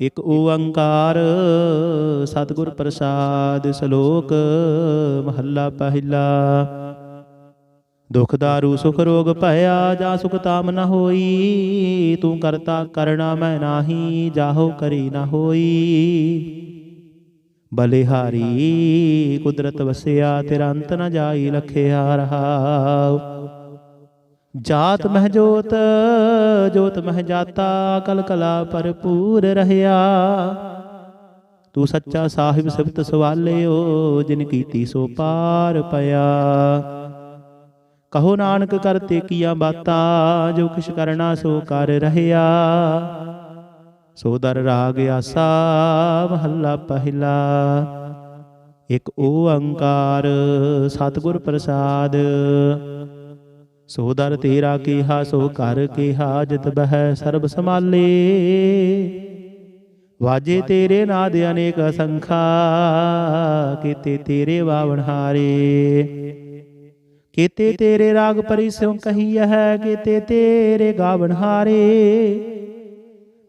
ਇਕ ਓੰਕਾਰ, ਸਤਿਗੁਰ ਪ੍ਰਸਾਦ ਸ਼ਲੋਕ, ਮਹੱਲਾ ਪਹਿਲਾ। ਦੁਖ ਦਾਰੂ, ਸੁਖ ਰੋਗ ਭਇਆ, ਜਾ ਸੁਖ ਤਾਮ ਨ ਹੋਈ, ਤੂੰ ਕਰਤਾ ਕਰਣਾ ਮੈਂ ਨਾਹੀ, ਜਾਹੋ ਕਰੀ ਨ ਹੋਈ। ਬਲਿਹਾਰੀ, ਕੁਦਰਤ ਵਸਿਆ, ਤੇਰਾ ਅੰਤ ਨ ਜਾਈ ਲਖਿਆ ਰਹਾਉ ਜਾਤ ਮਹਿ ਜੋਤ ਜੋਤ ਮਹਿ ਜਾਤਾ ਕਲ ਕਲਾ ਭਰਪੂਰ ਰਹਿਆ। ਤੂੰ ਸੱਚਾ ਸਾਹਿਬ ਸਿਫਤ ਸਵਾਲਿਓ ਜਿਨ ਕੀਤੀ ਸੋ ਪਾਰ ਪਿਆ। ਕਹੋ ਨਾਨਕ ਕਰਤੇ ਕੀਆਂ ਬਾਤਾਂ ਜੋ ਕਿਛ ਕਰਨਾ ਸੋ ਕਰ ਰਹਿਆ। ਸੋ ਦਰ ਰਾਗ ਆਸਾ ਮਹੱਲਾ ਪਹਿਲਾ। ਇਕ ਓੰਕਾਰ ਸਤਿਗੁਰ ਪ੍ਰਸਾਦ। ਸੋ ਦਰ ਤੇਰਾ ਕੀਹਾ, ਸੋ ਕਰ ਕੀਹਾ, ਜਿਤ ਬਹਿ ਸਰਬ ਸਮਾਲੇ ਵਾਜੇ ਤੇਰੇ ਨਾਦ ਅਨੇਕ ਅਸੰਖਾ, ਕੀਤੇ ਤੇਰੇ ਵਾਵਣ ਹਾਰੇ। ਕੀਤੇ ਤੇਰੇ ਰਾਗ ਪਰਿਸਿਉ ਕਹੀ ਹੈ ਕੀਤੇ ਤੇਰੇ ਗਾਵਣ ਹਾਰੇ।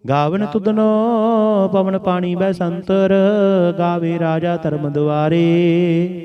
ਗਾਵਨ ਤੁਧਨੋ, ਪਵਨ ਪਾਣੀ ਬੈ ਸੰਤਰ, ਗਾਵੇ ਰਾਜਾ ਧਰਮ ਦੁਆਰੇ।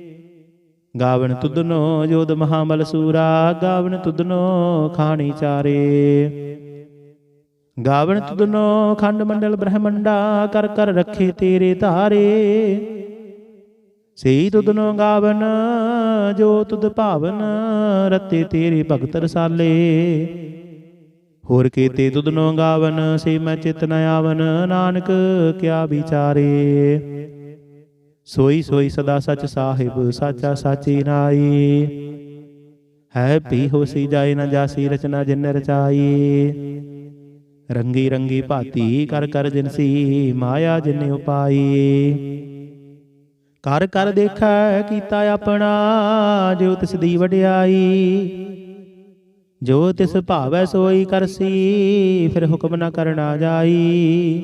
ਗਾਵਨ ਤੁਧਨੋ ਜੋਦ ਮਹਾਬਲ ਸੂਰਾ ਗਾਵਨ ਤੁਧਨੋ ਖਾਣੀ ਚਾਰੇ। ਗਾਵਨ ਤੁਧਨੋ ਖੰਡ ਮੰਡਲ ਬ੍ਰਹਮੰਡਾ, ਕਰ ਕਰ ਰੱਖੇ ਤੇਰੇ ਧਾਰੇ। ਸਈ ਤੁਧਨੋ ਗਾਵਨ ਜੋ ਤੁਧ ਭਾਵਨ, ਰਤੇ ਤੇਰੇ ਭਗਤ ਰਸਾਲੇ। ਹੋਰ ਕੀਤੇ ਤੁਧਨੋ ਗਾਵਨ ਸੇ ਮੈਂ ਚਿਤ ਨ ਆਵਨ, ਨਾਨਕ ਕਿਆ ਵਿਚਾਰੇ। ਸੋਈ ਸੋਈ ਸਦਾ ਸਚ ਸਾਹਿਬ, ਸਾਚਾ ਸਾਚੀ ਨਾਈ। ਹੈ ਪੀ ਹੋਸੀ ਜਾਏ ਨਾ ਜਾਸੀ ਰਚਨਾ ਜਿਨ ਰਚਾਈ। ਰੰਗੀ ਰੰਗੀ ਭਾਤੀ ਕਰ ਕਰ ਜਿਨਸੀ ਮਾਇਆ ਜਿਨ ਉਪਾਈ। ਕਰ ਕਰ ਦੇਖੈ ਕੀਤਾ ਆਪਣਾ ਜੋ ਤਿਸ ਦੀ ਵਡਿਆਈ। ਜੋ ਤਿਸ ਭਾਵੈ ਸੋਈ ਕਰਸੀ, ਫਿਰ ਹੁਕਮ ਨਾ ਕਰਨਾ ਜਾਈ।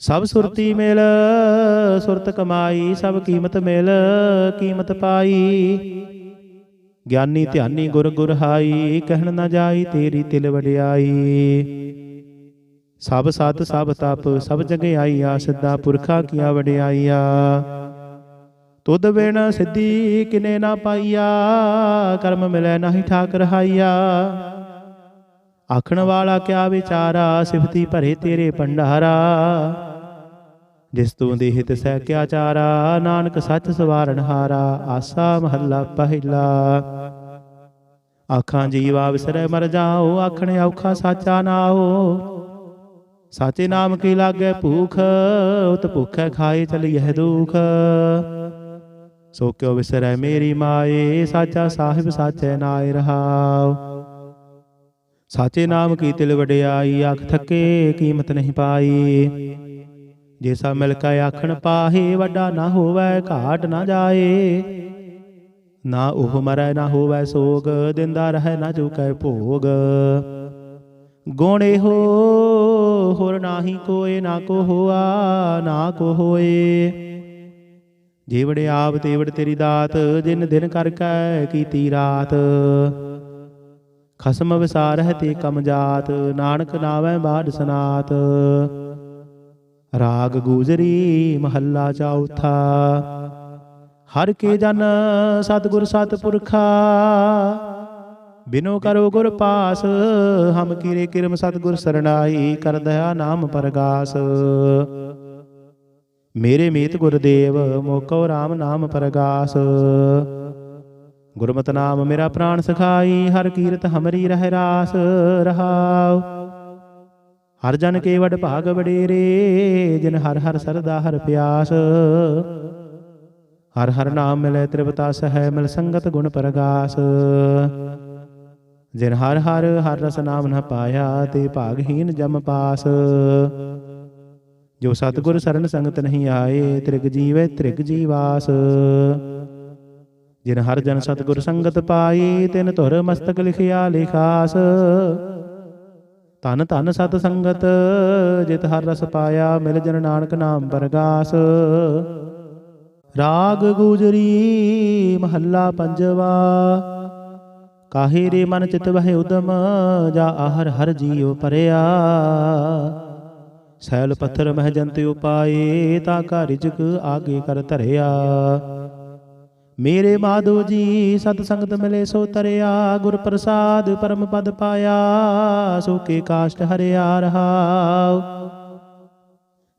ਸਭ ਸੁਰਤੀ ਮਿਲ ਸੁਰਤ ਕਮਾਈ ਸਭ ਕੀਮਤ ਮਿਲ ਕੀਮਤ ਪਾਈ। ਗਿਆਨੀ ਧਿਆਨੀ ਗੁਰ ਗੁਰ ਹਾਈ ਕਹਿਣ ਨਾ ਜਾਈ ਤੇਰੀ ਤਿਲ ਵਡਿਆਈ। ਸਭ ਸਤ ਸਭ ਤਪ ਸਭ ਜਗਿਆਈਆ ਸਿੱਧਾ ਪੁਰਖਾ ਕੀਆ ਵਡਿਆਈਆ। ਤੁਧ ਬਿਨ ਸਿੱਧੀ ਕਿਨੇ ਨਾ ਪਾਈਆ ਕਰਮ ਮਿਲੈ ਨਾਹੀ ਠਾਕ ਰਹਾਈਆ ਆਖਣ ਵਾਲਾ ਕਿਆ ਵਿਚਾਰਾ, ਸਿਫਤੀ ਭਰੇ ਤੇਰੇ ਭੰਡਾਰਾ। ਜਿਸ ਤੂੰ ਦੇਹ ਤਿਸੈ ਕਿਆ ਚਾਰਾ, ਨਾਨਕ ਸੱਚ ਸਵਾਰਨ ਹਾਰਾ, ਆਸਾ ਮਹੱਲਾ ਪਹਿਲਾ। ਆਖਾਂ ਜੀਵਾ ਵਿਸਰੈ ਮਰ ਜਾਓ, ਆਖਣ ਔਖਾ ਸਾਚਾ ਨਾਓ। ਸਾਚੇ ਨਾਮ ਕੀ ਲਾਗੇ ਭੂਖ, ਉਤ ਭੁਖੈ ਖਾਏ ਚਲੀਐ ਦੁਖ। ਸੋ ਕਿਉ ਵਿਸਰੈ ਮੇਰੀ ਮਾਏ, ਸਾਚਾ ਸਾਹਿਬ ਸਾਚੈ ਨਾਇ ਰਹਾਉ। ਸਾਚੇ ਨਾਮ ਕੀ ਤਿਲ ਵਡਿਆਈ ਆਖ ਥਕੇ ਕੀਮਤ ਨਹੀਂ ਪਾਈ। ਜੇਸਾ ਮਿਲ ਕੇ ਆਖਣ ਪਾਹੇ, ਵੱਡਾ ਨਾ ਹੋਵੇ, ਘਾਟ ਨਾ ਜਾਏ। ਨਾ ਉਹ ਮਰੈ, ਨਾ ਹੋਵੇ ਸੋਗ, ਦਿੰਦਾ ਰਹਿ ਨਾ ਚੁਕੈ ਭੋਗ। ਗੁਣੇ ਹੋ ਹੋਰ ਨਾਹੀ ਕੋਏ, ਨਾ ਕੋ ਹੋਆ, ਨਾ ਕੋ ਹੋਏ। ਜੀਵੜ ਆਪ, ਤੇਵੜ ਤੇਰੀ ਦਾਤ, ਜਿਨ ਦਿਨ ਕਰ ਕੈ ਕੀਤੀ ਰਾਤ। ਖਸਮ ਵਿਸਾਰਹਿ ਤੇ ਕਮ ਜਾਤ, ਨਾਨਕ ਨਾਵੈ ਬਾੜ ਸਨਾਤ। ਰਾਗ ਗੂਜਰੀ ਮਹੱਲਾ ਚੌਥਾ। ਹਰ ਕੇ ਜਨ ਸਤਿਗੁਰ ਸਤਿਪੁਰਖਾ। ਬਿਨੋ ਕਰੋ ਗੁਰ ਪਾਸ, ਹਮ ਕੀਰੇ ਕਿਰਮ ਸਤਿਗੁਰ ਸਰਣਾਈ, ਕਰ ਦਇਆ ਨਾਮ ਪਰਗਾਸ। ਮੇਰੇ ਮੀਤ ਗੁਰਦੇਵ, ਮੋਕੋ RAM ਨਾਮ ਪਰਗਾਸ। ਗੁਰਮਤਿ ਨਾਮ ਮੇਰਾ ਪ੍ਰਾਣ ਸਖਾਈ, ਹਰ ਕੀਰਤ ਹਮਰੀ ਰਹਿ ਰਾਸ, ਰਹਾਉ। ਹਰ ਜਨ ਕੇ ਵਡ ਭਾਗ ਵਡੇਰੇ, ਜਿਨ ਹਰ ਹਰ ਸਰਦਾ ਹਰ ਪਿਆਸ। ਹਰ ਹਰ ਨਾਮ ਮਿਲੇ ਤ੍ਰਿਪਤਾ ਸਹਿ, ਮਿਲ ਸੰਗਤ ਗੁਣ ਪ੍ਰਗਾਸ। ਜਿਨ ਹਰ ਹਰ ਹਰ ਰਸ ਨਾਮ ਨ ਪਾਇਆ, ਤੇ ਭਾਗਹੀਨ ਜਮ ਪਾਸ। ਜੋ ਸਤਿਗੁਰ ਸਰਨ ਸੰਗਤ ਨਹੀਂ ਆਏ, ਤ੍ਰਿਗ ਜੀਵੇ ਤ੍ਰਿਗ ਜੀਵਾਸ। ਜਿਨ ਹਰ ਜਨ ਸਤਿਗੁਰ ਸੰਗਤ ਪਾਈ, ਤਿਨ ਧੁਰ ਮਸਤਕ ਲਿਖਿਆ ਲਿਖਾਸ। ਤਨ ਤਨ ਸਤ ਸੰਗਤ, ਜਿਤ ਹਰ ਰਸ ਪਾਇਆ, ਮਿਲ ਜਨ ਨਾਨਕ ਨਾਮ ਪਰਗਾਸ ਰਾਗ ਗੁਜਰੀ ਮਹੱਲਾ ਪੰਜਵਾ, ਕਾਹੇ ਰੇ ਮਨ ਚਿਤ ਵਹਿ ਉਦਮ, ਜਾ ਆਹਰ ਹਰ ਜੀਉ ਪਰਿਆ। ਸੈਲ ਪੱਥਰ ਮਹਿ ਜੰਤ ਉਪਾਏ, ਤਾ ਕਾ ਰਿਜਕ ਆਗੇ ਕਰ ਧਰਿਆ। ਮੇਰੇ ਮਾਧੋ ਜੀ ਸਤ ਸੰਗਤ ਮਿਲੇ ਸੋ ਤਰਿਆ ਗੁਰ ਪ੍ਰਸਾਦ ਪਰਮ ਪਦ ਪਾਇਆ ਸੋ ਕੇ ਕਾਸ਼ਟ ਹਰਿਆ ਰਹਾਉ।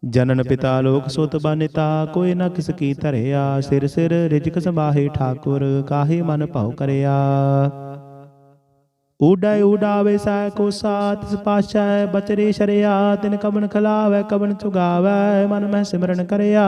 ਜਨਨ ਪਿਤਾ ਲੋਕ ਸੁਤ ਬਨਿਤਾ ਕੋਈ ਨਾ ਕਿਸ ਕੀ ਧਰਿਆ ਸਿਰ ਸਿਰ ਰਿਜਕ ਸਮਾਹੇ ਠਾਕੁਰ ਕਾਹੇ ਮਨ ਭਾਉ ਕਰਿਆ। ਊਡੈ ਊਡਾਵੇ ਸੈ ਕੋ ਸਾਤ ਪਾਸ਼ੈ ਬਚਰੇ ਸ਼ਰਿਆ ਤਿਨ ਕਬਨ ਖਲਾਵੈ ਕਬਨ ਚੁਗਾਵੈ ਮਨ ਮਹਿ ਸਿਮਰਨ ਕਰਿਆ।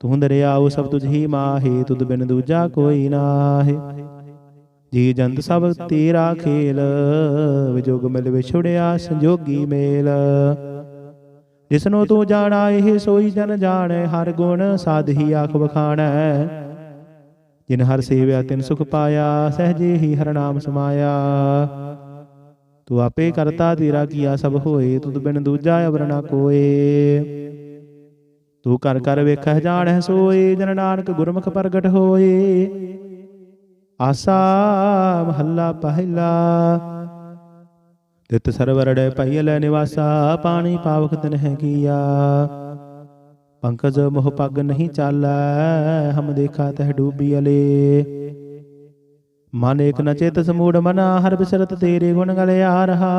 ਤੂੰ ਦਰਿਆਉ ਸਭ ਤੁਝ ਹੀ ਮਾਹੇ, ਤੁਧ ਬਿਨ ਦੂਜਾ ਕੋਈ ਨਾਹੀ। ਜੀ ਜੰਤ ਸਭ ਤੇਰਾ ਖੇਲ ਵਿਜੋਗ ਮਿਲ ਵਿਛੜਿਆ ਸੰਜੋਗੀ ਮੇਲ। ਜਿਸਨੂੰ ਤੂੰ ਜਾਣਾ, ਇਹ ਸੋਈ ਜਨ ਜਾਣੈ, ਹਰ ਗੁਣ ਸਾਧੀ ਆਖ ਬਖਾਣੈ ਜਿਨ ਹਰ ਸੇਵਿਆ, ਤਿਨ ਸੁਖ ਪਾਇਆ, ਸਹਜੇ ਹੀ ਹਰ ਨਾਮ ਸਮਾਇਆ। ਤੂੰ ਆਪੇ ਕਰਤਾ ਤੇਰਾ ਕੀਆ ਸਭ ਹੋਏ, ਤੁਧ ਬਿਨ ਦੂਜਾ ਅਵਰ ਨਾ ਕੋਏ। ਤੂੰ ਕਰ ਕਰ ਵੇਖਹਿ ਜਾਣਹਿ ਸੋਏ, ਜਨ ਨਾਨਕ ਗੁਰਮੁਖ ਪ੍ਰਗਟ ਹੋਏ। ਆਸਾ ਮਹੱਲਾ ਪਹਿਲਾ। ਤਿਤ ਸਰਵਰੜੈ ਪਈਲੇ ਨਿਵਾਸਾ, ਪਾਣੀ ਪਾਵਕ ਤਨ ਹੈ ਕੀਆ। ਪੰਕਜ ਮੋਹ ਪੱਗ ਨਹੀਂ ਚਾਲੈ, ਹਮ ਦੇਖਾ ਤਹ ਡੂਬੀ ਅਲੇ। ਮਨ ਏਕ ਨਚੇਤ ਸਮੂੜ ਮਨਾ, ਹਰ ਬਿਸਰਤ ਤੇਰੇ ਗੁਣ ਗਲਿਆ ਰਹਾ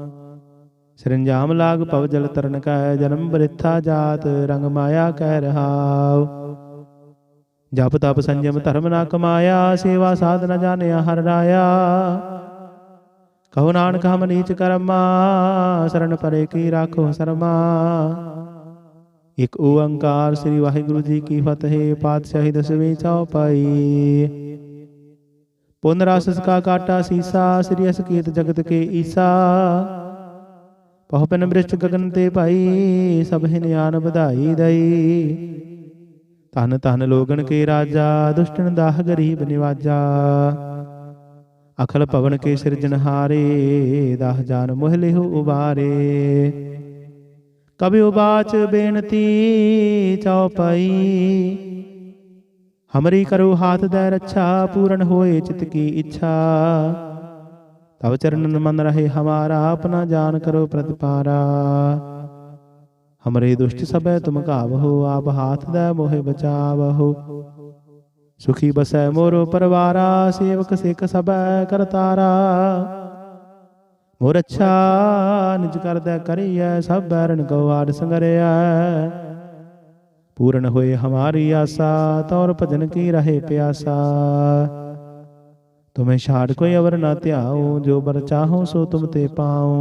ਸਰੰਜਾਮ ਲਾਗ ਪਵ ਜਲ ਤਰਨ ਕੈ, ਜਨਮ ਬ੍ਰਿਥਾ ਜਾਤ, ਰੰਗ ਮਾਇਆ ਕਹਿ ਰਹਾਉ। ਜਪ ਤਪ ਸੰਜਮ ਧਰਮ ਨਾ ਕਮਾਇਆ, ਸੇਵਾ ਸਾਧ ਨ ਜਾਣਿਆ ਹਰ ਰਾਇਆ। ਕਹੋ ਨਾਨਕ ਹਮ ਨੀਚ ਕਰਮਾ ਸਰਣ ਪਰੇ ਕੀ ਰਾਖੋ ਸਰਮਾ। ਇਕ ਓੰਕਾਰ ਸ੍ਰੀ ਵਾਹਿਗੁਰੂ ਜੀ ਕੀ ਫਤਿਹ, ਪਾਤਸ਼ਾਹੀ ਦਸਵੀਂ ਚੌਪਾਈ ਪੁਨ ਰਸ ਕਾ ਕਾਟਾ ਸੀਸਾ, ਸ੍ਰੀ ਅਸਕੀਤ ਜਗਤ ਕੇ ਈਸਾ। ਪਹੁ ਪਨ ਬ੍ਰਿਸ਼ਟ ਗਗਨ ਤੇ ਭਾਈ ਸਭ ਨਿਆਨ ਵਧਾਈ ਦਈ। ਧਨ ਧਨ ਲੋਗਣ ਕੇ ਰਾਜਾ ਦੁਸ਼ਟਨ ਦਾਹ ਗਰੀਬ ਨਿਵਾਜਾ। ਅਖਲ ਪਵਨ ਕੇ ਸਿਰਜਨਹਾਰੇ ਦਾਹ ਜਾਨ ਮੋਹ ਲਿਹੁ ਉਬਾਰੇ। ਕਬਿ ਉਬਾਚ ਬੇਨਤੀ ਚਉਪਈ ਹਮਰੀ ਕਰੋ ਹਾਥ ਦੇ ਰੱਛਾ ਪੂਰਨ ਹੋਏ ਚਿਤ ਕੀ ਇੱਛਾ। ਤਵ ਚਰਨ ਮਨ ਰਹੇ ਹਮਾਰਾ, ਆਪਣਾ ਜਾਨ ਕਰੋ ਪ੍ਰਤਿਪਾਰਾ। ਹਮਰੇ ਦੁਸ਼ਟ ਸਭੈ ਤੁਮ ਘਾਵਹੋ, ਆਪ ਹਾਥ ਦੇ ਮੋਹਿ ਬਚਾਵਹੋ। ਸੁਖੀ ਬਸੈ ਮੋਰੋ ਪਰਵਾਰਾ, ਸੇਵਕ ਸਿੱਖ ਸਭੈ ਕਰਤਾਰਾ ਮੋਰ ਅੱਛਾ, ਨਿਜ ਕਰਦਾ ਕਰੀਐ, ਸਭ ਬੈਰਨ ਕੋ ਆੜ ਸੰਗਰਿਆ ਪੂਰਨ ਹੋਏ ਹਮਾਰੀ ਆਸਾ, ਤੌਰ ਭਜਨ ਕੀ ਰਹੇ ਪਿਆਸਾ। ਤੁਮੇ ਛਾੜ ਕੋਈ ਅਵਰ ਨਾ ਧਿਆਉ ਜੋ ਬਰ ਚਾਹੋ ਸੋ ਤੁਮ ਤੇ ਪਾਉ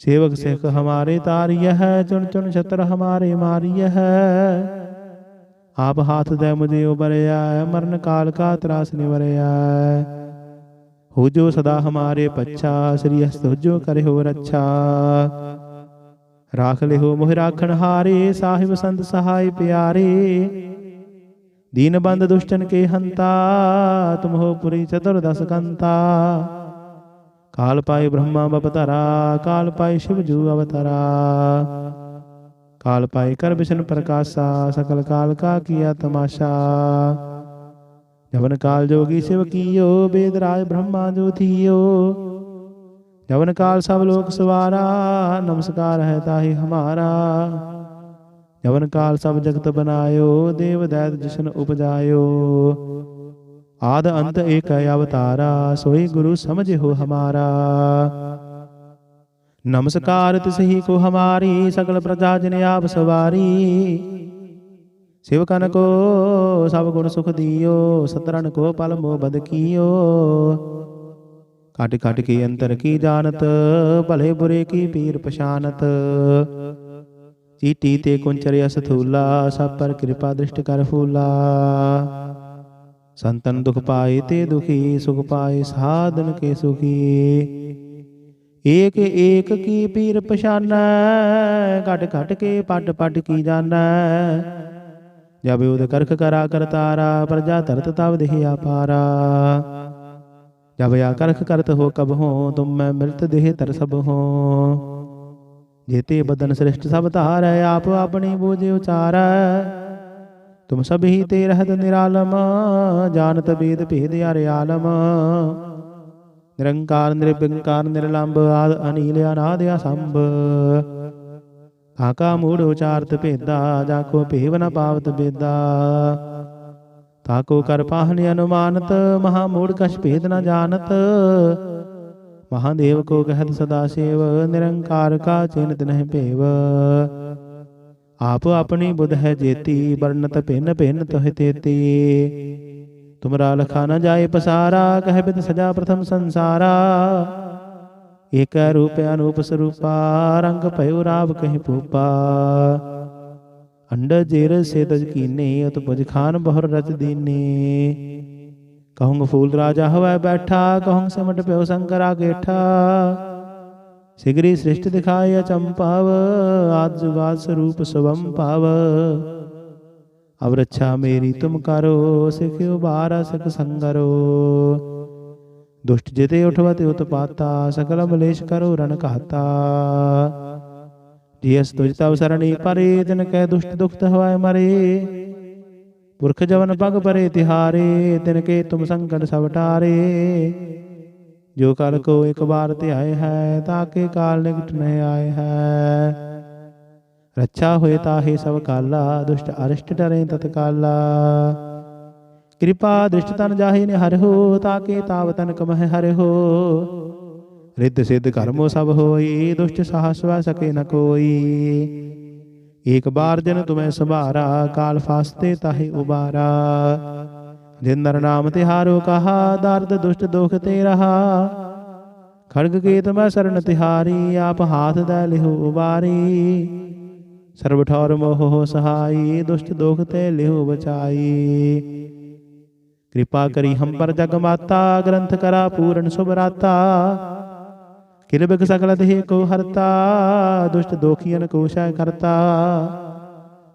ਸੇਵਕ ਸਿੱਖ ਹਮਾਰੇ ਤਾਰੀय ਹੈ ਚੁਣ ਚੁਣ ਛਤਰ ਹਮਾਰੇ ਮਾਰੀय ਹੈ ਆਪ ਹਾਥ ਦੇ ਮੁਝੇ ਉਬਰਿਆ ਮਰਨ ਕਾਲ ਕਾ ਤਰਾਸ ਨਿਵਰਿਆ ਹੋ ਜੋ ਸਦਾ ਹਮਾਰੇ ਪੱਛਾ ਸ੍ਰੀ ਹਸਤ ਜੋ ਕਰੇ ਹੋ ਰੱਛਾ ਰਾਖ ਲਿਓ ਮੋਹਿ ਰਾਖਣ ਹਾਰੇ ਸਾਹਿਬ ਸੰਤ ਸਹਾਈ ਪਿਆਰੇ ਦੀਨ ਬੰਦ ਦੁਸ਼ਟਨ ਕੇ ਹੰਤਾ, ਤੁਮ ਹੋ ਪੁਰੀ ਚਤੁਰਦਸ ਕੰਤਾ। ਕਾਲ ਪਾਏ ਬ੍ਰਹਮਾ ਬਪਤਰਾ, ਕਾਲ ਪਾਏ ਸ਼ਿਵ ਜੂ ਅਵਤਰਾ। ਕਾਲ ਪਾਏ ਕਰ ਬਿਸ਼ਨ ਪ੍ਰਕਾਸ਼ਾ, ਸਕਲ ਕਾਲ ਕਾ ਕੀਆ ਤਮਾਸ਼ਾ ਜਵਨ ਕਾਲ ਜੋਗੀ ਸਿਵ ਕੀਓ, ਬੇਦ ਰਾਜ ਬ੍ਰਹਮਾ ਜੋ ਥੀਓ। ਜਵਨ ਕਾਲ ਸਭ ਲੋਕ ਸਵਾਰਾ, ਨਮਸਕਾਰ ਹੈ ਤਾਹੀ ਹਮਾਰਾ। ਜਵਨ ਕਾਲ ਸਭ ਜਗਤ ਬਨਾਇਓ, ਦੇਵ ਦੈਤ ਜਿਸ਼ਨ ਉਪਜਾਇਓ। ਆਦ ਅੰਤ ਏਕ ਅਵਤਾਰਾ, ਸੋਈ ਗੁਰੂ ਸਮਝਿਓ ਹਮਾਰਾ। ਨਮਸਕਾਰ ਤਿਸਹੀ ਕੋ ਹਮਾਰੀ, ਸਗਲ ਪ੍ਰਜਾ ਜਨ ਆਪ ਸਵਾਰੀ। ਸ਼ਿਵ ਸਿਵਕਨ ਕੋ ਸਭ ਗੁਣ ਸੁਖ ਦਿਓ ਸਤਰਨ ਕੋ ਪਲ ਮੋ ਬਦ ਕੀਓ। ਕਾਟ ਕਾਟ ਕੇ ਅੰਤਰ ਕੀ ਜਾਣਤ, ਭਲੇ ਬੁਰੇ ਕੀ ਪੀਰ ਪਛਾਨਤ। ਚੀਟੀ ਤੇ ਕੁੰਚਰਿ ਸਥੂਲਾ ਸਭ ਪਰ ਕਿਰਪਾ ਦ੍ਰਿਸ਼ਟ ਕਰ ਫੂਲਾ। ਸੰਤਨ ਦੁਖ ਪਾਏ ਤੇ ਦੁਖੀ, ਸੁਖ ਪਾਏ ਸਾਧਨ ਕੇ ਸੁਖੀ। ਏਕ ਏਕ ਕੀ ਪੀਰ ਪਛਾਨੈ, ਘਟ ਘਟ ਕੇ ਪੱਟ ਪੱਟ ਕੀ ਜਾਣੈ ਜਬ ਉਦ ਕਰਖ ਕਰਾ ਕਰਤਾਰਾ ਪ੍ਰਜਾ ਤਰਤ ਤਬ ਦੇਹ ਆਪਾਰਾ ਜਬ ਆ ਕਰਖ ਕਰਤ ਹੋ ਕਬ ਹੋ, ਤੁਮ ਮੈਂ ਮਿਲਤ ਦੇਹ ਤਰ ਸਭ ਹੋ। ਜੇਤੇ ਬਦਨ ਸ੍ਰਿਸ਼ਟ ਸਭ ਧਾਰੈ, ਆਪ ਆਪਣੀ ਬੂਝ ਉਚਾਰੈ। ਤੁਮ ਸਭ ਹੀ ਤੇ ਰਹਤ ਨਿਰਾਲਮ, ਜਾਣਤ ਬੇਦ ਭੇਦ ਅਰੇ ਆਲਮ। ਨਿਰੰਕਾਰ ਨਿਰਭਿੰਕਾਰ ਨਿਰਲੰਭ ਆਦ ਅਨੀਲ, ਅਨਾਦ ਅਸੰਭ। ਆਕਾ ਮੂੜ ਉਚਾਰਤ ਭੇਦਾ ਜਾ ਕੋ ਭੇਵ ਨ ਪਾਵਤ ਬੇਦਾ। ਤਾਕੋ ਕਰ ਪਾਹਨ ਅਨੁਮਾਨਤ, ਮਹਾ ਮੂੜ ਕਛ ਭੇਦ ਨ ਜਾਣਤ। ਮਹਾਦੇਵ ਕੋ ਕਹਿਤ ਸਦਾ ਸੇਵ, ਨਿਰੰਕਾਰ ਕਾ ਚਿੰਤ ਨਹਿ ਭੇਵ। ਆਪ ਆਪਣੀ ਬੁੱਧ ਹੈ ਜੇਤੀ ਵਰਨਤ ਭਿੰਨ ਭਿੰਨ ਤੋਹਿ ਤੇਤੀ। ਤੁਮਰਾ ਲਖਾ ਨ ਜਾਏ ਪਸਾਰਾ, ਕਹਿ ਬਿਦ ਸਜਾ ਪ੍ਰਥਮ ਸੰਸਾਰਾ। ਏਕ ਰੂਪ ਅਨੂਪ ਸਰੂਪਾ, ਰੰਗ ਭਇਓ ਰਾਵ ਕਹਿ ਪੂਪਾ ਅੰਡ ਜੇਰ ਸੇ ਤਜ ਕੀਨੇ ਉਤ ਪੁਜ ਖਾਨ ਬਹੁਰ ਰਚ ਦੀਨੇ। ਕਹੂੰਗ ਫੂਲ ਰਾਜਾ ਹਵੈ ਬੈਠਾ, ਕਹੂੰਗ ਸਿਮਟ ਪਿਓ ਸੰਕਰਾ ਗੇਠਾ। ਸਿਗਰੀ ਸ੍ਰਿਸ਼ਟ ਦਿਖਾਇ ਅਚੰਪਾਵ ਆਦ ਜੁਗਾਦ ਸਰੂਪ ਸੁਭੰ ਪਾਵ ਅਬ ਰੱਛਾ ਮੇਰੀ ਤੁਮ ਕਰੋ ਸਿਖਿਓ ਬਾਰ ਸਕ ਸੰਗਰੋ। ਦੁਸ਼ਟ ਜਿਤੇ ਉਠਵਤ ਉਤਪਾਤਾ ਸਕਲ ਮਲੇਸ਼ ਕਰੋ ਰਣ ਘਾਤਾ। ਜੀਸ ਤੁਜ ਤਵ ਸਰਣੀ ਪਰੇ ਤਿਨ ਕੈ ਦੁਸ਼ਟ ਦੁਖਤ ਹਵਾਏ ਮਰੇ ਪੁਰਖ ਜਵਨ ਪਗ ਪਰੇ ਤਿਹਾਰੇ, ਤਿਨ ਕੇ ਤੁਮ ਸੰਕਟ ਸਭ ਟਾਰੇ। ਜੋ ਕਲ ਕੋ ਇੱਕ ਬਾਰ ਧਿਆਏ ਹੈ ਤਾਕੇ ਕਾਲ ਨਿਕਟ ਨਹਿ ਆਏ ਹੈ। ਰੱਛਾ ਹੋਏ ਤਾਹੇ ਸਭ ਕਾਲਾ, ਦੁਸ਼ਟ ਅਰਿਸ਼ਟ ਡਰੇ ਤਤਕਾਲਾ ਕਿਰਪਾ ਦ੍ਰਿਸ਼ਟ ਤਨ ਜਾਹੇ ਨੇ ਹਰਿ ਹੋ ਤਾਕੇ ਤਾਵ ਤਨ ਕਮਹਿ ਹਰਿ ਹੋ। ਰਿੱਧ ਸਿੱਧ ਕਰਮੋ ਸਭ ਹੋਈ, ਦੁਸ਼ਟ ਸਾਹਸ ਵੈ ਸਕੇ ਨ ਕੋਈ। ਏਕ ਬਾਰ ਜਨ ਤੁਮੈ ਸੰਭਾਰਾ, ਕਾਲ ਫਾਸਤੇ ਤਾਹੇ ਉਬਾਰਾ। ਜਿਨ ਨਰ ਨਾਮ ਤਿਹਾਰੋ ਕਹਾ, ਦਰਦ ਦੁਸ਼ਟ ਦੁਖ ਤੇ ਰਹਾ। ਖੜਗ ਕੇਤ ਮੈਂ ਸਰਨ ਤਿਹਾਰੀ, ਆਪ ਹਾਥ ਦਾ ਲਿਹੁ ਉਬਾਰੀ। ਸਰਬ ਠੌਰ ਮੋਹ ਸਹਾਈ, ਦੁਸ਼ਟ ਦੁਖ ਤੇ ਲਿਹੁ ਬਚਾਈ। ਕਿਰਪਾ ਕਰੀ ਹਮ ਪਰ ਜਗ ਮਾਤਾ, ਗ੍ਰੰਥ ਕਰਾ ਪੂਰਨ ਸੁਭਰਾਤਾ। ਕਿਰਬਕ ਸਕਲ ਦੇਹ ਕੋ ਹਰਤਾ, ਦੁਸ਼ਟ ਦੋਖੀਨ ਕੋ ਸ਼ੈ ਕਰਤਾ।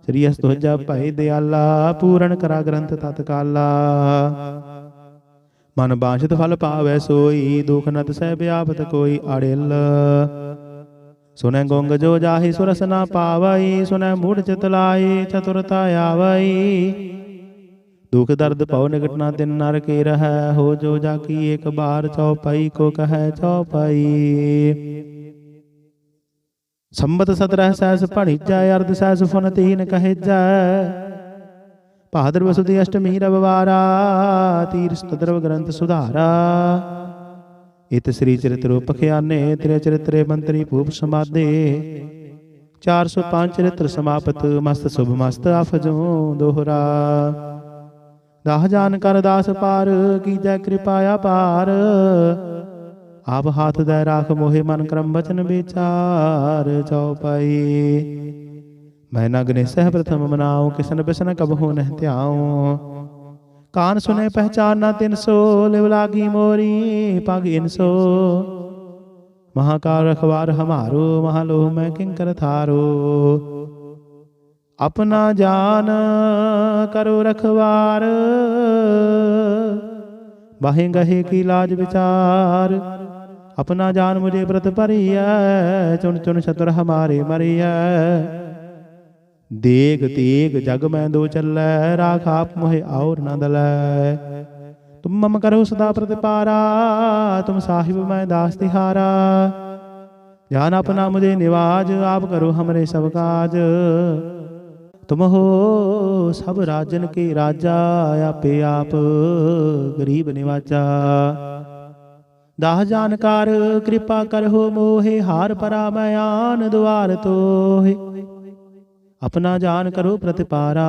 ਸ੍ਰੀ ਅਸਤੋਜਾ ਭਾਈ ਦਿਆਲਾ, ਪੂਰਨ ਕਰਾ ਗ੍ਰੰਥ ਤਤਕਾਲਾ। ਮਨ ਬਾਸ਼ਿਤ ਫਲ ਪਾਵੈ ਸੋਈ, ਦੁਖ ਨਤ ਸਹਿ ਵਿਆਪਤ ਕੋਈ ਅੜਿਲ। ਸੁਨੈ ਗੋੰਗ ਜੋ ਜਾਹੀ ਸੁਰਸ ਨਾ ਪਾਵਈ ਸੁਨੈ ਮੂੜ ਚਿਤ ਲਾਈ, ਚਤੁਰਤਾ ਆਵਈ। ਦੁਖ ਦਰਦ ਭਉ ਨਿਕਟ ਨਾ ਤਿਨ ਨਰ ਕੇ ਰਹੈ ਹੋ ਜੋ ਜਾ ਕੀ ਇੱਕ ਬਾਰ ਚਉਪਈ ਕੋ ਕਹੈ ਚਉਪਈ ਸੰਬਤ ਸਤਰਹ ਸਹਿਸ ਭਣੀਜੈ ਅਰਧ ਸਹਿਸ ਫੁਨ ਤੀਨ ਕਹਿਜੈ ਭਾਦਰ ਵਸੁਦੀ ਅਸ਼ਟਮੀ ਰਵਵਾਰਾ ਤੀਰ ਸਤਦਰਵ ਗ੍ਰੰਥ ਸੁਧਾਰਾ। ਇਤ ਸ੍ਰੀ ਚਰਿਤ ਰੂਪ ਖਿਆਨੇ ਤ੍ਰਿ ਚਰਿਤਰੇ ਮੰਤਰੀ ਭੂਪ ਸਮਾਦੇ। 405 ਚਰਿਤ੍ਰ ਸਮਾਪਤ ਮਸਤ ਸੁਭ ਮਸਤ ਅਫਜੋ ਦੋਹਰਾ। ਦਾਹ ਜਾਨ ਕਰ ਦਾਸ ਪਾਰ, ਕੀਜੈ ਕਿਰਪਾ ਅਪਾਰ ਆਪ ਹਾਥ ਦੇ ਰਾਖ ਮੋਹਿ ਮਨ ਕਰਮ ਬਚਨ ਵਿਚਾਰ ਚਉਪਈ ਮੈਂ ਨਗਨੇ ਸਹਿ ਪ੍ਰਥਮ ਮਨਾਉ, ਕਿਸਨ ਬਿਸਨ ਕਬਹੁ ਨਹਿ ਧਿਆਉ। ਕਾਨ ਸੁਨੇ ਪਹਿਚਾਨਾ ਤਿਨ ਸੋ, ਲਿਵ ਲਾਗੀ ਮੋਰੀ ਪਗ ਇਨਸੋ ਮਹਾਕਾਲ ਰਖਵਾਰ ਹਮਾਰੋ, ਮਹਾਲੋਹ ਮੈਂ ਕਿੰਕਰ ਥਾਰੋ। ਆਪਣਾ ਜਾਨ ਕਰੋ ਰਖਵਾਰ। ਬਾਹੇ ਗਹੇ ਕੀ ਲਾਜ ਵਿਚਾਰ। ਆਪਣਾ ਜਾਨ ਮੁਝੇ ਪ੍ਰਤ ਭਰੀਐ, ਚੁਣ ਚੁਣ ਛਤਰ ਹਮਾਰੇ ਮਰੀਐ। ਦੇਗ ਤੇਗ ਜਗ ਮੈਂ ਦੋ ਚੱਲੈ, ਰਾਖ ਆਪ ਮੋਹਿ ਔਰ ਨੰਦ ਲੈ ਤੁਮ ਮਮ ਕਰੋ ਸਦਾ ਪ੍ਰਤਿਪਾਰਾ, ਤੁਮ ਸਾਹਿਬ ਮੈਂ ਦਾਸ ਤਿਹਾਰਾ। ਜਾਨ ਆਪਣਾ ਮੁਝੇ ਨਿਵਾਜ, ਆਪ ਕਰੋ ਹਮਰੇ ਸਭ ਕਾਜ। ਤੁਮ ਹੋ ਸਭ ਰਾਜਨ ਕੇ ਰਾਜਾ, ਆਪੇ ਆਪ ਗਰੀਬ ਨਿਵਾਜਾ। ਦਾਹ ਜਾਨਕਾਰ ਕਿਰਪਾ ਕਰਹੁ ਮੋਹਿ, ਹਾਰ ਪਰਾ ਮੈਂ ਦੁਆਰ ਤੋਹਿ। ਆਪਣਾ ਜਾਨ ਕਰੋ ਪ੍ਰਤਿਪਾਰਾ,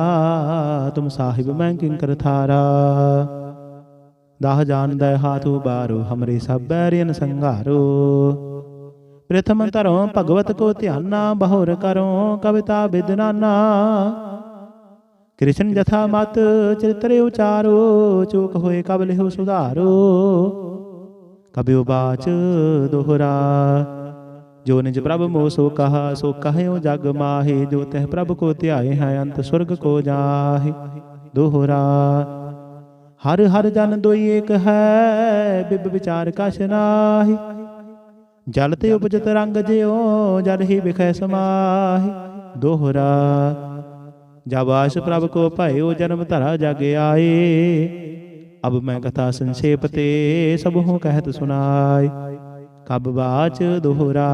ਤੁਮ ਸਾਹਿਬ ਮੈਂ ਕਿੰਕਰ ਥਾਰਾ। ਦਾਹ ਜਾਨ ਦੈ ਹਾਥ ਉਬਾਰੋ ਹਮਰੇ ਸਭ ਬੈਰਿਨ ਸੰਘਾਰੋ। ਪ੍ਰਥਮ ਧਰੋ ਭਗਵਤ ਕੋ ਧਿਆਨਾ ਬਹੁਰ ਕਰੋ ਕਵਿਤਾ ਬਿਦਨਾਨਾ। ਕ੍ਰਿਸ਼ਨ ਜਥਾ ਮਤ ਚਿਤਰੇ ਉਚਾਰੋ ਚੂਕ ਹੋਏ ਕਬ ਲਿਹੁ ਸੁਧਾਰੋ। ਕਬਿਉ ਬਾਚ ਦੋਹਰਾ। ਜੋ ਨਿਜ ਪ੍ਰਭ ਮੋ ਸੋ ਕਹਾ ਸੋ ਕਹਿਓ ਜਗ ਮਾਹੇ ਜੋ ਤਹ ਪ੍ਰਭ ਕੋ ਧਿਆਏ ਹੈ ਅੰਤ ਸੁਰਗ ਕੋ ਜਾਹੇ। ਦੋਹਰਾ। ਹਰ ਹਰ ਜਨ ਦੋਈ ਏਕ ਹੈ ਬਿਬ ਵਿਚਾਰ ਕਛ ਨਾਹੀ। ਜਲ ਤੇ ਉਪਜਤ ਰੰਗ ਜਿਉ, ਜਲ ਹੀ ਵਿਖੈ ਸਮਾਹੀ। ਦੋਹਰਾ ਜਬ ਆਸ ਪ੍ਰਭ ਕੋ ਭਇਓ, ਜਨਮ ਧਰਾ ਜਗ ਆਏ। ਅਬ ਮੈਂ ਕਥਾ ਸੰਖੇਪ ਤੇ ਸਭ ਹੂੰ ਕਹਿਤ ਸੁਨਾਈ ਕਬ ਬਾਚ ਦੋਹਰਾ।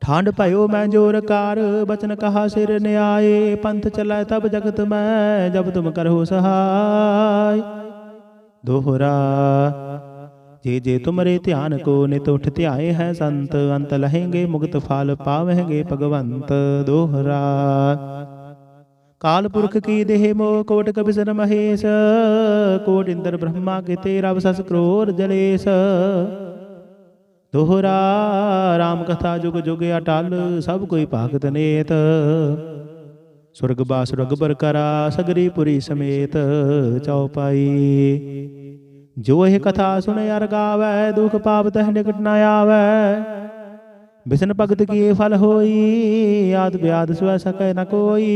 ਠਾਂਡ ਭਇਓ ਮੈਂ ਜੋਰ ਕਾਰ, ਬਚਨ ਕਹਾ ਸਿਰ ਨਿਆਏ। ਪੰਥ ਚਲੈ ਤਬ ਜਗਤ ਮੈਂ, ਜਬ ਤੁਮ ਕਰਹੁ ਸਹਾਈ। ਦੋਹਰਾ ਜੇ ਜੇ ਤੁਮਰੇ ਧਿਆਨ ਕੋ ਨਿਤ ਉਠ ਧਿਆਏ ਹੈ ਸੰਤ, ਅੰਤ ਲਹੇਂਗੇ ਮੁਕਤ ਫਲ ਪਾਵਹਿਗੇ ਭਗਵੰਤ ਦੋਹਰਾ। ਕਾਲ ਪੁਰਖ ਕੀ ਦੇਹ ਮੋ ਕੋਟ ਕਬਿਸਰ ਮਹੇਸ਼ ਕੋਟ ਇੰਦਰ ਬ੍ਰਹਮਾ ਕੇ ਤੇ ਰਬ ਸਸ ਕਰੋਰ ਜਲੇਸ਼। ਦੋਹਰਾ RAM ਕਥਾ ਜੁਗ ਜੁਗ ਅਟਲ, ਸਭ ਕੋਈ ਭਾਗਤ ਨੇਤ। ਸੁਰਗ ਬਾਸ ਰਗਬਰ ਕਰਾ, ਸਗਰੀ ਪੁਰੀ ਸਮੇਤ ਚੌਪਾਈ ਜੋ ਇਹ ਕਥਾ ਸੁਣੇ ਅਰ ਗਾਵੈ, ਦੁਖ ਪਾਪ ਤਹ ਨਿਕਟ ਨ ਆਵੈ। ਬਿਸਨ ਭਗਤ ਕੀ ਫਲ ਹੋਈ, ਆਦ ਬਿਆਦ ਸਵੈ ਸਕੈ ਨ ਕੋਈ।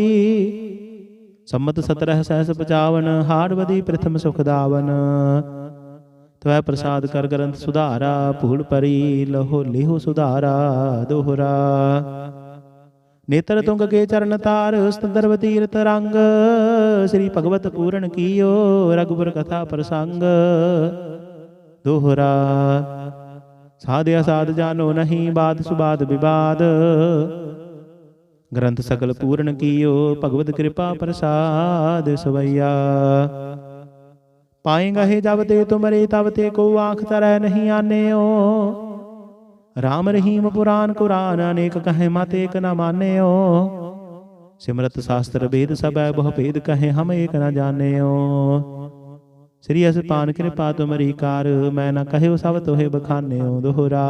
ਸੰਮਤ 17 ਸਹਸ 55 ਹਾੜਵਦੀ ਪ੍ਰਥਮ ਸੁਖ ਦਾਵਨ। ਤਵੈ ਪ੍ਰਸਾਦ ਕਰ ਗ੍ਰੰਥ ਸੁਧਾਰਾ, ਭੂਲ ਪਰੀ, ਲਹੋ ਲਿਹੋ ਸੁਧਾਰਾ, ਦੋਹਰਾ। ਨੇਤਰ ਤੁੰਗ ਕੇ ਚਰਨ ਤਾਰ ਸਤੰਦਰਵ ਤੀਰਤ ਰੰਗ। ਸ੍ਰੀ ਭਗਵਤ ਪੂਰਨ ਕੀਓ ਰਗੁਬਰ ਕਥਾ ਪ੍ਰਸੰਗ। ਦੋਹਰਾ, ਸਾਧਿਆ ਸਾਧ ਜਾਨੋ ਨਹੀਂ, ਬਾਤ ਸੁਬਾਦ ਵਿਵਾਦ। ਗ੍ਰੰਥ ਸਗਲ ਪੂਰਨ ਕੀਓ, ਭਗਵਤ ਕਿਰਪਾ ਪ੍ਰਸਾਦ ਸਵਈਆ। ਪਾਏਗਾ ਹੈ ਜਬ ਤੇ ਤੁਮਰੇ, ਤਬ ਤੇ ਕੋ ਆਂਖ ਤਰੈ ਨਹੀਂ ਆਨਿਓ। ਰਾਮ ਰਹੀਮ ਪੁਰਾਨ ਕੁਰਾਨ ਅਨੇਕ ਕਹੇ ਮਤ ਏਕ ਨ ਮਾਨਿਓ ਸਿਮਰਤ ਸ਼ਾਸਤਰ ਵੇਦ ਸਭੈ ਬਹੁ ਭੇਦ ਕਹੇ ਹਮ ਏਕ ਨ ਜਾਣਿਓ ਸ੍ਰੀ ਅਸਪਾਨ ਕਿਰਪਾ ਤੁਮਰੀ ਕਾਰ ਮੈਂ ਨ ਕਹਿਓ ਸਭ ਤੋਹੇ ਬਖਾਨਿਓ ਦੋਹਰਾ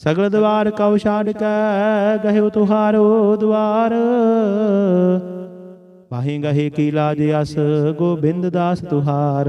ਸਗਲ ਦਵਾਰ ਕਉ ਛਾੜ ਕੈ ਗਹਿਓ ਤੁਹਾਰੋ ਦਵਾਰ ਵਾਹੀ ਗਹੇ ਕੀ ਜੇ ਅਸ ਗੋਬਿੰਦ ਦਾਸ ਤੁਹਾਰ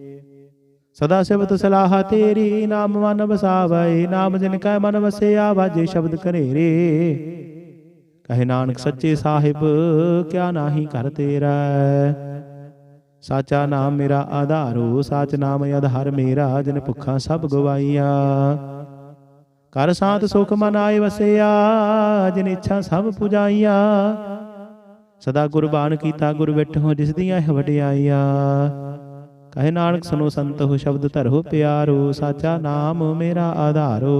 ਸਦਾ ਸਿਵਤ ਸਲਾਹ ਤੇਰੀ, ਨਾਮ ਮਨ ਵਸਾਵੈ ਨਾਮ ਜਿਨ ਕੈ ਮਨ ਵਸਿਆ, ਵਾਜੇ ਸ਼ਬਦ ਘਨੇਰੇ। ਕਹੇ ਨਾਨਕ ਸੱਚੇ ਸਾਹਿਬ, ਕਿਆ ਨਾਹੀ ਕਰ ਤੇਰਾ? ਸਾਚਾ ਨਾਮ ਮੇਰਾ ਆਧਾਰੋ, ਸਾਚ ਨਾਮ ਆਧਾਰ ਮੇਰਾ, ਜਿਨ ਭੁੱਖਾਂ ਸਭ ਗਵਾਈਆਂ। ਕਰ ਸਾਤ ਸੁਖ ਮਨ ਆਏ ਵਸਿਆ, ਜਿਨ ਇੱਛਾ ਸਭ ਪੁਜਾਈਆਂ। ਸਦਾ ਗੁਰਬਾਣ ਕੀਤਾ ਗੁਰ ਵਿਟਹੁ ਜਿਸ ਦੀਆਂ ਵਡਿਆਈਆਂ। ਕਹੇ ਨਾਨਕ ਸੁਨੋ ਸੰਤ ਹੋ ਸ਼ਬਦ ਧਰੋ ਪਿਆਰੋ, ਸਾਚਾ ਨਾਮ ਮੇਰਾ ਆਧਾਰੋ।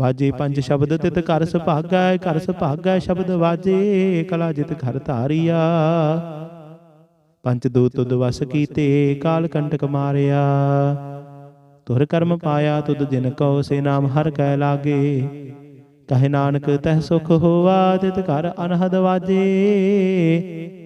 ਵਾਜੇ ਪੰਜ ਸ਼ਬਦ ਤਿਤ ਘਰ ਸੁਭਾਗੈ ਘਰ ਸੁਭਾਗੈ ਸ਼ਬਦ ਵਾਜੇ, ਕਲਾ ਜਿਤ ਘਰ ਧਾਰੀਆ। ਪੰਜ ਦੂਤ ਤੁਧ ਵਸ ਕੀਤੇ, ਕਾਲ ਕੰਟਕ ਮਾਰਿਆ। ਤੁਰ ਕਰਮ ਪਾਇਆ, ਤੁਧ ਜਿਨ ਕਉ ਸੇ ਨਾਮ ਹਰ ਕੈ ਲਾਗੇ। ਕਹੇ ਨਾਨਕ ਤਹ ਸੁਖ ਹੋਆ, ਤਿਤ ਘਰ ਅਨਹਦ ਵਾਜੇ।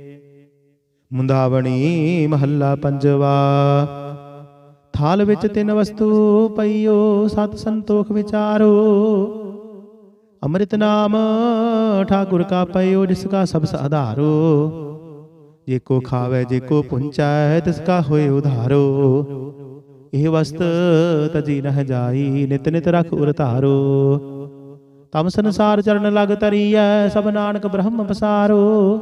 ਮੁੰਦਾਵਣੀ ਮਹੱਲਾ ਪੰਜਵਾ। ਥਾਲ ਵਿੱਚ ਤਿੰਨ ਵਸਤੂ ਪਈਓ, ਸਤ ਸੰਤੋਖ ਵਿਚਾਰੋ। ਅੰਮ੍ਰਿਤ ਨਾਮ ਠਾਕੁਰ ਕਾ ਪਇਓ ਜਿਸ ਕਾ ਸਭ ਆਧਾਰੋ। ਜੇ ਕੋ ਖਾਵੇ, ਜੇ ਕੋ ਪੁੰਚੈ, ਤਿਸ ਕਾ ਹੋਏ ਉਧਾਰੋ। ਇਹ ਵਸਤ ਤਜੀ ਨਹ ਜਾਈ, ਨਿਤ ਨਿਤ ਰਖ ਉਰ ਧਾਰੋ। ਤਮ ਸੰਸਾਰ ਚਰਨ ਲਗ ਤਰੀਐ ਸਭ ਨਾਨਕ ਬ੍ਰਹਮ ਪਸਾਰੋ।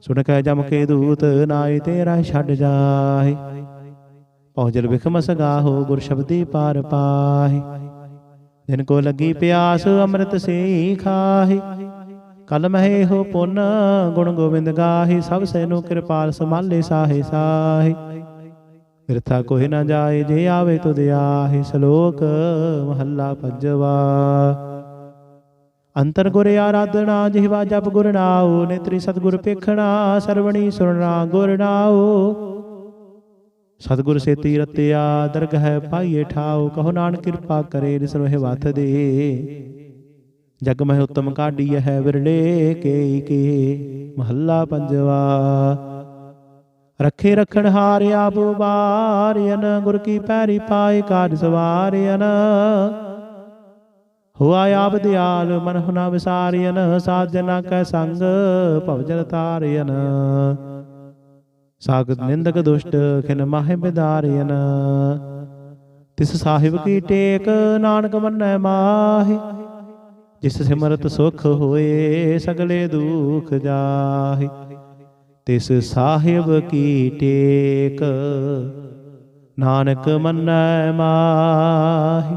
ਸੁਣ ਕੇ ਜਮ ਕੇ ਦੂਤ ਨਾਏ ਤੇਰਾ ਛੱਡ ਜਾਹੇ। ਪਹੁੰਚਲ ਵਿਖਮ ਸਗਾਹੋ ਗੁਰ ਸ਼ਬਦੀ ਪਾਰ ਪਾਹੇ। ਜਿਨ ਕੋ ਲੱਗੀ ਪਿਆਸ ਅੰਮ੍ਰਿਤ ਸੇ ਖਾਹੇ ਕਲ ਮਹਿ ਹੋ ਪੁੰਨ ਗੁਣ ਗੋਬਿੰਦ ਗਾਹੇ, ਸਭ ਸੈਨੂ ਕਿਰਪਾਲ ਸਮਾਲੇ ਸਾਹੇ ਸਾਹੇ। ਬਿਰਥਾ ਕੋਈ ਨਾ ਜਾਏ, ਜੇ ਆਵੇ ਤੁਧ ਆਹੇ, ਸ਼ਲੋਕ ਮਹੱਲਾ ਪੰਜਵਾ ਅੰਤਰ ਗੁਰ ਆਰਾਧਨਾ, ਜਿਹਵਾ ਜਪ ਗੁਰ ਨਾਉ, ਨੇਤਰੀ ਸਤਗੁਰ ਪੇਖਣਾ ਸਰਵਣੀ ਸੁਰਣਾ ਗੁਰ ਨਾਉ। ਸਤਗੁਰ ਸੇਤੀ ਰਤਿਆ ਦਰਗਹਿ ਪਾਈਏ ਠਾਉ, ਕਹੋ ਨਾਨਕ ਕਿਰਪਾ ਕਰੇ ਨਿਸਰੋਹਿ ਵਥ ਦੇ। ਜਗ ਮਹਿ ਉਤਮ ਕਾਢੀ ਹੈ ਵਿਰਲੇ, ਕੇ ਕੇ ਮਹੱਲਾ ਪੰਜਵਾ। ਰੱਖੇ ਰਖਣ ਹਾਰ ਆਪ ਬਾਰਿਆਨ ਗੁਰ ਕੀ ਪੈਰੀ ਪਾਏ ਕਾਜ ਸਵਾਰਿਆਨ ਹੋਆ ਆਪ ਦਿਆਲ, ਮਨ ਹੁਨਾ ਵਿਸਾਰਿਆਨ ਸਾਜਨਾ ਕੈ ਸੰਗ ਭਵਜਨ ਤਾਰਿਆਨ ਸਾਗਤ ਨਿੰਦਕ ਦੁਸ਼ਟ, ਖਿਨ ਮਾਹਿ ਬਿਦਾਰਿਆਨ ਤਿਸ ਸਾਹਿਬ ਕੀ ਟੇਕ, ਨਾਨਕ ਮੰਨੈ ਮਾਹੀ। ਜਿਸ ਸਿਮਰਤ ਸੁਖ ਹੋਏ, ਸਗਲੇ ਦੁਖ ਜਾਹੀ। ਤਿਸ ਸਾਹਿਬ ਕੀ ਟੇਕ, ਨਾਨਕ ਮੰਨੈ ਮਾਹੀ।